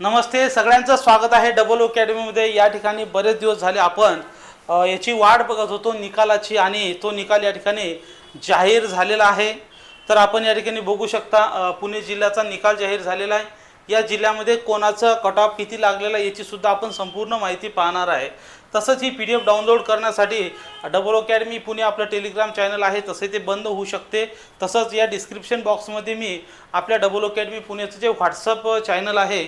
नमस्ते सगळ्यांचं स्वागत आहे डबल अकॅडमीमध्ये या ठिकाणी बरेच दिवस झाले आपण याची वाट बघत होतो निकालाची आणि तो निकाल या ठिकाणी जाहीर झालेला आहे. तर आपण या ठिकाणी बघू शकता पुणे जिल्ह्याचा निकाल जाहीर झालेला आहे. या जिल्ह्यामध्ये कोणाचं कट ऑफ किती लागलेला आहे याचीसुद्धा आपण संपूर्ण माहिती पाहणार आहे. तसंच ही पी डी एफ डाउनलोड करण्यासाठी डबल अकॅडमी पुणे आपलं टेलिग्राम चॅनल आहे तसे ते बंद होऊ शकते. तसंच या डिस्क्रिप्शन बॉक्समध्ये मी आपल्या डबल अकॅडमी पुण्याचं जे व्हॉट्सअप चॅनल आहे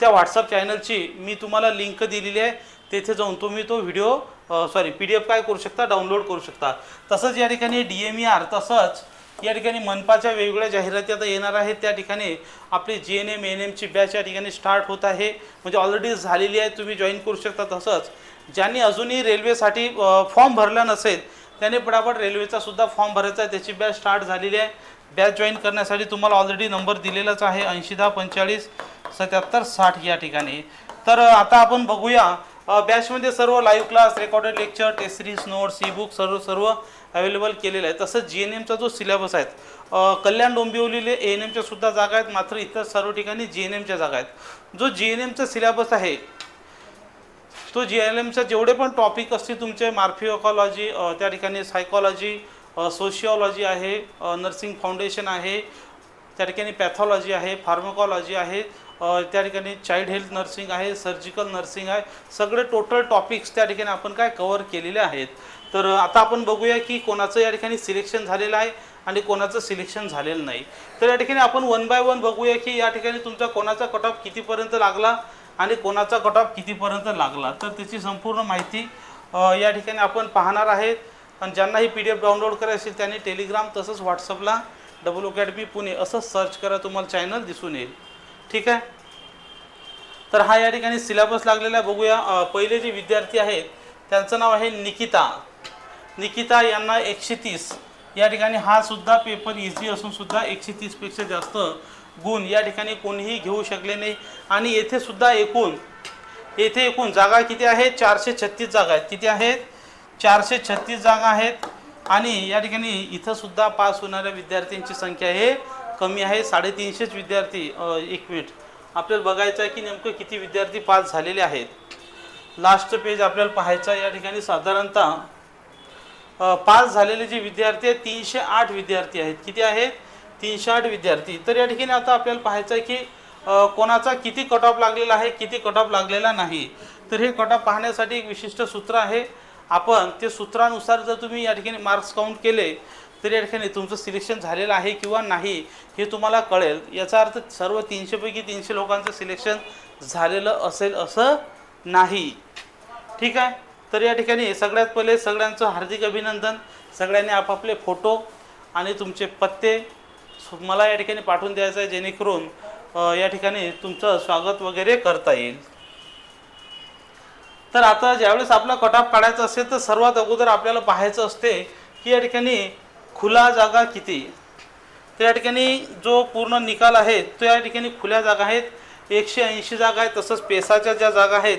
त्या व्हॉट्सअप चॅनलची मी तुम्हाला लिंक दिलेली आहे. तेथे जाऊन तुम्ही तो video sorry P D F काय करू शकता डाउनलोड करू शकता. तसंच या ठिकाणी डी एम ई आर तसंच या ठिकाणी मनपाच्या वेगवेगळ्या जाहिराती आता येणार आहेत. त्या ठिकाणी आपली जी एन एम एन एमची बॅच या ठिकाणी स्टार्ट होत आहे. म्हणजे ऑलरेडी झालेली आहे तुम्ही जॉईन करू शकता तसंच. ज्यांनी अजूनही रेल्वेसाठी फॉर्म भरला नसेल त्याने पटापट रेल्वेचा सुद्धा फॉर्म भरायचा आहे. त्याची बॅच स्टार्ट झालेली आहे. बॅच जॉईन करण्यासाठी तुम्हाला ऑलरेडी नंबर दिलेलाच आहे. ऐंशी दहा पंचेचाळीस सत्याहत्तर साठ या ठिकाणी. तर आता आपण बघूया बॅचमध्ये सर्व live class recorded lecture test series notes e book सर्व सर्व अवेलेबल केलेलं आहे तसंच जी एन एमचा जो सिलेबस आहे कल्याण डोंबिवलीले ए एन एमच्या सुद्धा जागा आहेत मात्र इतर सर्व ठिकाणी जी एन एमच्या जागा आहेत. जो जी एन एमचा सिलेबस आहे तो जी एन एमचा जेवढे पण टॉपिक असतील तुमचे मार्फिओकॉलॉजी त्या ठिकाणी सायकॉलॉजी सोशिओलॉजी आहे नर्सिंग फाउंडेशन आहे त्या ठिकाणी पॅथॉलॉजी आहे फार्मकॉलॉजी आहे त्या ठिकाणी चाइल्ड हेल्थ नर्सिंग आहे सर्जिकल नर्सिंग आहे सगळे टोटल टॉपिक्स त्या ठिकाणी आपण काय कवर केलेले आहेत. तर आता आपण बघूया की कोणाचं या ठिकाणी सिलेक्शन झालेलं आहे आणि कोणाचं सिलेक्शन झालेलं नाही. तर या ठिकाणी आपण वन बाय वन बघूया की या ठिकाणी तुमचा कोणाचा कट ऑफ कितीपर्यंत लागला आणि कोणाचा कट ऑफ कितीपर्यंत लागला. तर त्याची संपूर्ण माहिती या ठिकाणी आपण पाहणार आहेत. आणि ज्यांना ही पी डी एफ डाउनलोड करायची असेल त्यांनी टेलिग्राम तसंच व्हॉट्सअपला डबल अकॅडमी पुणे असं सर्च करा. तुम्हाला चॅनल दिसून येईल. ठीक आहे? तर हा या ठिकाणी सिलेबस लागलेला आहे. बघूया पहिले जे विद्यार्थी आहेत त्यांचं नाव आहे निकिता. निकिता यांना एकशे तीस या ठिकाणी हा सुद्धा पेपर इझी असून सुद्धा एकशे तीसपेक्षा जास्त गुण या ठिकाणी कोणीही घेऊ शकले नाही. आणि येथे सुद्धा एकूण येथे एकूण जागा किती आहेत चारशे छत्तीस जागा आहेत. किती आहेत? चारशे छत्तीस जागा आहेत. आणि या ठिकाणी इथंसुद्धा पास होणाऱ्या विद्यार्थ्यांची संख्या हे कमी आहे साडेतीनशेच विद्यार्थी एक मिनिट. आपल्याला बघायचं आहे की नेमकं किती विद्यार्थी पास झालेले आहेत. लास्ट पेज आपल्याला पाहायचा या ठिकाणी साधारणतः पास झालेले जे विद्यार्थी आहेत तीनशे आठ विद्यार्थी आहेत. किती आहेत? तीनशे आठ विद्यार्थी. तर या ठिकाणी आता आपल्याला पाहायचं आहे की कोणाचा किती कट ऑफ लागलेला आहे किती कट ऑफ लागलेला नाही. तर हे कट ऑफ पाहण्यासाठी एक विशिष्ट सूत्र आहे. आपण ते सूत्रानुसार जर तुम्ही या ठिकाणी मार्क्स काउंट केले तर या ठिकाणी तुमचं सिलेक्शन झालेलं आहे किंवा नाही हे तुम्हाला कळेल. याचा अर्थ सर्व तीनशेपैकी तीनशे लोकांचं सिलेक्शन झालेलं असेल असं नाही. ठीक आहे? तर या ठिकाणी सगळ्यात पहिले सगळ्यांचं हार्दिक अभिनंदन. सगळ्यांनी आपापले फोटो आणि तुमचे पत्ते मला या ठिकाणी पाठवून द्यायचं आहे जेणेकरून या ठिकाणी तुमचं स्वागत वगैरे करता येईल. तर आता ज्यावेळेस आपला कट ऑफ काढायचा असेल तर सर्वात अगोदर आपल्याला पाहायचं असते की या ठिकाणी खुला जागा किती? तर या ठिकाणी जो पूर्ण निकाल आहे तो या ठिकाणी खुल्या जागा आहेत. एकशे ऐंशी जागा आहेत तसंच पेसाच्या ज्या जागा आहेत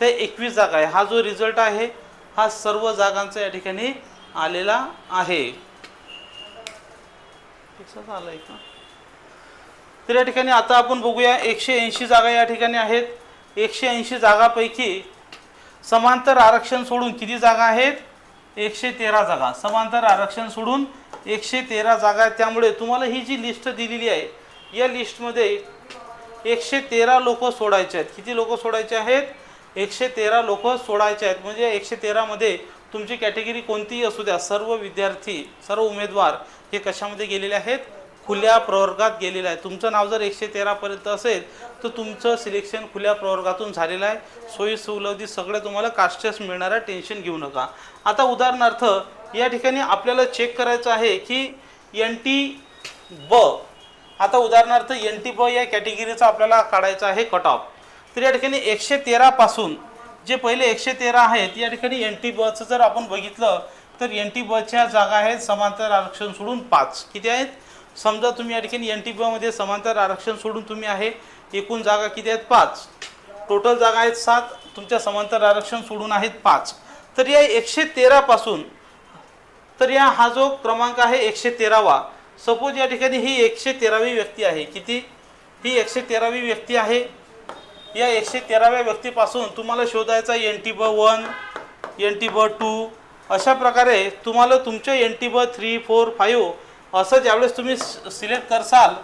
त्या एकवीस जागा आहे हा जो रिझल्ट आहे हा सर्व जागांचा या ठिकाणी आलेला आहे. आलाय का? तर या ठिकाणी आता आपण बघूया एकशे ऐंशी जागा या ठिकाणी आहेत. एकशे ऐंशी जागापैकी समांतर आरक्षण सोडून किती जागा आहेत? एकशे तेरा जागा. समांतर आरक्षण सोडून एकशे तेरा जागा आहेत. त्यामुळे तुम्हाला ही जी लिस्ट दिलेली आहे या लिस्टमध्ये एकशे तेरा लोक सोडायचे आहेत. किती लोक सोडायचे आहेत? एकशे तेरा लोक सोडायचे आहेत. म्हणजे एकशे तेरामध्ये तुमची कॅटेगरी कोणतीही असू द्या सर्व विद्यार्थी सर्व उमेदवार हे कशामध्ये गेलेले आहेत? खुल्या प्रवर्गात गेलेलं आहे. तुमचं नाव जर एकशे तेरापर्यंत असेल तर तुमचं सिलेक्शन खुल्या प्रवर्गातून झालेलं आहे. सोयी सवलती सगळे तुम्हाला कास्टस मिळणार आहे. टेन्शन घेऊ नका. आता उदाहरणार्थ या ठिकाणी आपल्याला चेक करायचं आहे की एन टी ब आता उदाहरणार्थ एन टी ब या कॅटेगरीचा आपल्याला काढायचा आहे कट ऑफ तर या ठिकाणी एकशे तेरापासून जे पहिले एकशे तेरा आहेत या ठिकाणी एन टी बचं जर आपण बघितलं तर एन टी बच्या जागा आहेत समांतर आरक्षण सोडून पाच. किती आहेत? समजा तुम्ही या ठिकाणी एन टी पीमध्ये समांतर आरक्षण सोडून तुम्ही आहे एकूण जागा किती आहेत? पाच. टोटल जागा आहेत सात तुमच्या समांतर आरक्षण सोडून आहेत पाच. तर या एकशे तेरापासून तर या हा जो क्रमांक आहे एकशे तेरावा सपोज या ठिकाणी ही एकशे तेरावी व्यक्ती आहे किती? ही एकशे तेरावी व्यक्ती आहे. या एकशे तेराव्या व्यक्तीपासून तुम्हाला शोधायचा N T B one N T B two. अशा प्रकारे तुम्हाला तुमच्या N T B three four five असं ज्यावेळेस तुम्ही सिलेक्ट करसाल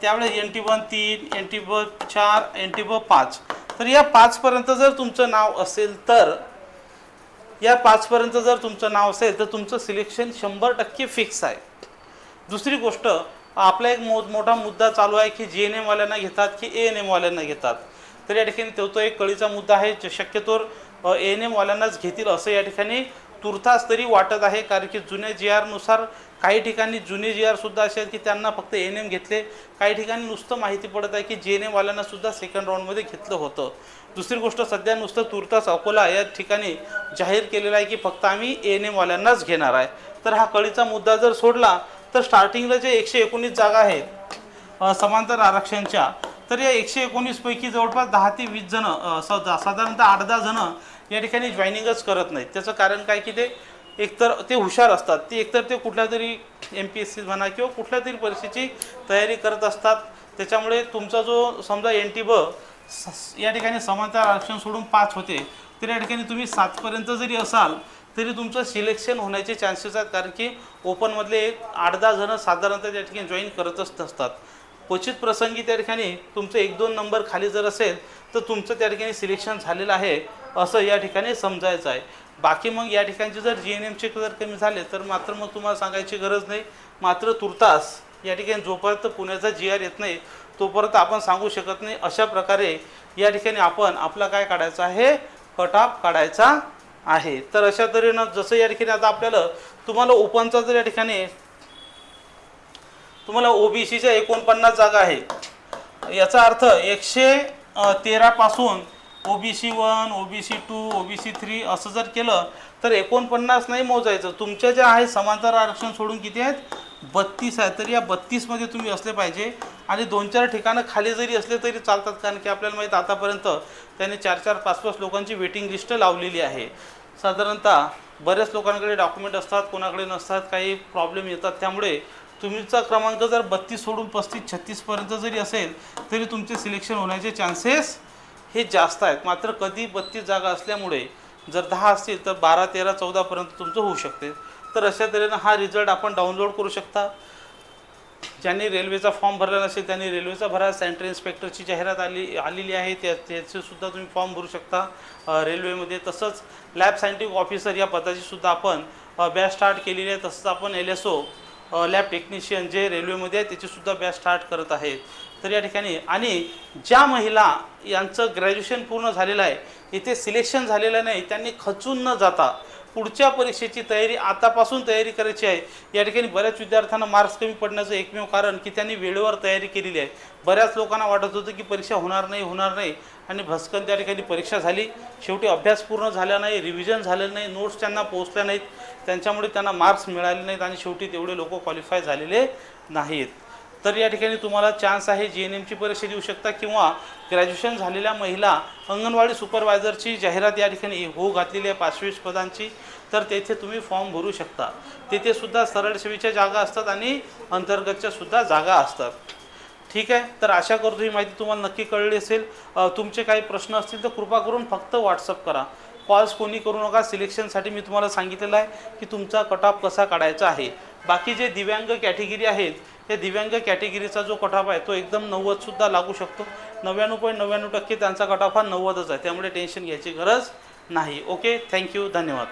त्यावेळेस एन टी वन तीन एन टी ब चार एन टी ब पाच. तर या पाचपर्यंत जर तुमचं नाव असेल तर या पाचपर्यंत जर तुमचं नाव असेल तर तुमचं सिलेक्शन शंभर टक्के फिक्स आहे. दुसरी गोष्ट आपला एक मो मोठा मुद्दा चालू आहे की जी एन एमवाल्यांना घेतात की ए एन एमवाल्यांना घेतात. तर या ठिकाणी तो तो एक कळीचा मुद्दा आहे. शक्यतोवर ए एन एमवाल्यांनाच घेतील असं या ठिकाणी तुर्तास तरी वाटत आहे कारण की जुन्या जी आरनुसार काही ठिकाणी जुने जी आरसुद्धा असे आहेत की त्यांना फक्त एन एम घेतले. काही ठिकाणी नुसतं माहिती पडत आहे की जे एन एमवाल्यांना सुद्धा सेकंड राऊंडमध्ये घेतलं होतं. दुसरी गोष्ट सध्या नुसतं तुर्तास अकोला या ठिकाणी जाहीर केलेलं आहे की फक्त आम्ही ए एन एमवाल्यांनाच घेणार आहे. तर हा कळीचा मुद्दा जर सोडला तर स्टार्टिंगला जे एकशे एकोणीस जागा आहेत समांतर आरक्षणच्या तर या एकशे एकोणीसपैकी जवळपास दहा ते वीस जण साधारणतः आठ दहा जण या ठिकाणी जॉईनिंगच करत नाहीत. त्याचं कारण काय की ते एकतर ते हुशार असतात. ते एकतर ते कुठल्या तरी एम पी एस सी म्हणा किंवा कुठल्या तरी परीक्षेची तयारी करत असतात. त्याच्यामुळे तुमचा जो समजा एन टी ब स- या ठिकाणी समांतर आरक्षण सोडून पाच होते तर या ठिकाणी तुम्ही सातपर्यंत जरी असाल तरी तुमचं सिलेक्शन होण्याचे चान्सेस आहेत. कारण की ओपनमधले एक आठ दहा जणं साधारणतः त्या ठिकाणी जॉईन करतच असतात. क्वचित प्रसंगी त्या ठिकाणी तुमचं एक दोन नंबर खाली जर असेल तर तुमचं त्या ठिकाणी सिलेक्शन झालेलं आहे असं या ठिकाणी समजायचं आहे. बाकी मग या ठिकाणचे जर जी एन एमचे जर कमी झाले तर मात्र मग तुम्हाला सांगायची गरज नाही. मात्र तुर्तास या ठिकाणी जोपर्यंत पुण्याचा जी आर येत नाही तोपर्यंत आपण सांगू शकत नाही. अशा प्रकारे या ठिकाणी आपण आपला काय काढायचा आहे? कट ऑफ काढायचा आहे. तर अशा तऱ्हेनं जसं या ठिकाणी आता आपल्याला तुम्हाला ओपनचा जर या ठिकाणी तुम्हाला ओबीसीच्या एकोणपन्नास जागा आहे याचा अर्थ एकशे तेरापासून O B C one O B C two O B C three असं जर केलं तर एकोणपन्नास नाही मोजायचं. तुमच्या ज्या आहे समांतर आरक्षण सोडून किती आहेत? बत्तीस आहे तर या बत्तीसमध्ये तुम्ही असले पाहिजे. आणि दोन चार ठिकाणं खाली जरी असले तरी चालतात कारण की आपल्याला माहीत आतापर्यंत त्याने चार चार पाच पाच लोकांची वेटिंग लिस्ट लावलेली आहे. साधारणतः बऱ्याच लोकांकडे डॉक्युमेंट असतात कोणाकडे नसतात काही प्रॉब्लेम येतात. त्यामुळे तुमचा क्रमांक जर बत्तीस सोडून पस्तीस छत्तीसपर्यंत जरी असेल तरी तुमचे सिलेक्शन होण्याचे चान्सेस हे जास्त आहेत. मात्र कधी बत्तीस जागा असल्यामुळे जर दहा असतील तर बारा तेरा चौदापर्यंत तुमचं होऊ शकते. तर अशा तऱ्हेनं हा रिझल्ट आपण डाउनलोड करू शकता. ज्यांनी रेल्वेचा फॉर्म भरला नसेल त्यांनी रेल्वेचा भरा सेंट्रल इन्स्पेक्टरची जाहिरात आली आलेली आहे त्या त्याचेसुद्धा तुम्ही फॉर्म भरू शकता. रेल्वेमध्ये तसंच लॅब सायंटिफिक ऑफिसर या पदाचीसुद्धा आपण बॅच स्टार्ट केलेली आहे. तसंच आपण L S O lab technician जे रेल्वेमध्ये आहे त्याचीसुद्धा बॅच स्टार्ट करत आहेत. तर या ठिकाणी आणि ज्या महिला यांचं ग्रॅज्युएशन पूर्ण झालेलं आहे इथे सिलेक्शन झालेलं नाही त्यांनी खचून न जाता पुढच्या परीक्षेची तयारी आतापासून तयारी करायची आहे. या ठिकाणी बऱ्याच विद्यार्थ्यांना मार्क्स कमी पडण्याचं एकमेव कारण की त्यांनी वेळेवर तयारी केलेली आहे. बऱ्याच लोकांना वाटत होतं की परीक्षा होणार नाही होणार नाही. आणि भस्कन त्या ठिकाणी परीक्षा झाली. शेवटी अभ्यास पूर्ण झाला नाही रिव्हिजन झालेलं नाही नोट्स त्यांना पोहोचल्या नाहीत. त्यांच्यामुळे त्यांना मार्क्स मिळाले नाहीत आणि शेवटी तेवढे लोक क्वालिफाय झालेले नाहीत. तर या ठिकाणी तुम्हाला चान्स आहे जी एन एमची परीक्षा देऊ शकता किंवा ग्रॅज्युएशन झालेल्या महिला अंगणवाडी सुपरवायझरची जाहिरात या ठिकाणी हो घातलेली आहे पाचवीस पदांची. तर तेथे तुम्ही फॉर्म भरू शकता. तेथे सुद्धा सरळ सेवेच्या जागा असतात आणि अंतर्गतच्या सुद्धा जागा असतात. ठीक आहे? तर आशा करतो ही माहिती तुम्हाला नक्की कळली असेल. तुमचे काही प्रश्न असतील तर कृपा करून फक्त व्हॉट्सअप करा. कॉल्स कोणी करू नका. सिलेक्शनसाठी मी तुम्हाला सांगितलेलं आहे की तुमचा कट ऑफ कसा काढायचा आहे. बाकी जे दिव्यांग कॅटेगरी आहेत त्या दिव्यांग कॅटेगरीचा जो कट ऑफ आहे तो एकदम नव्वदसुद्धा लागू शकतो. नव्याण्णव पॉईंट नव्याण्णव टक्के त्यांचा कट ऑफ हा नव्वदच आहे. त्यामुळे टेन्शन घ्यायची गरज नाही. ओके थँक्यू धन्यवाद.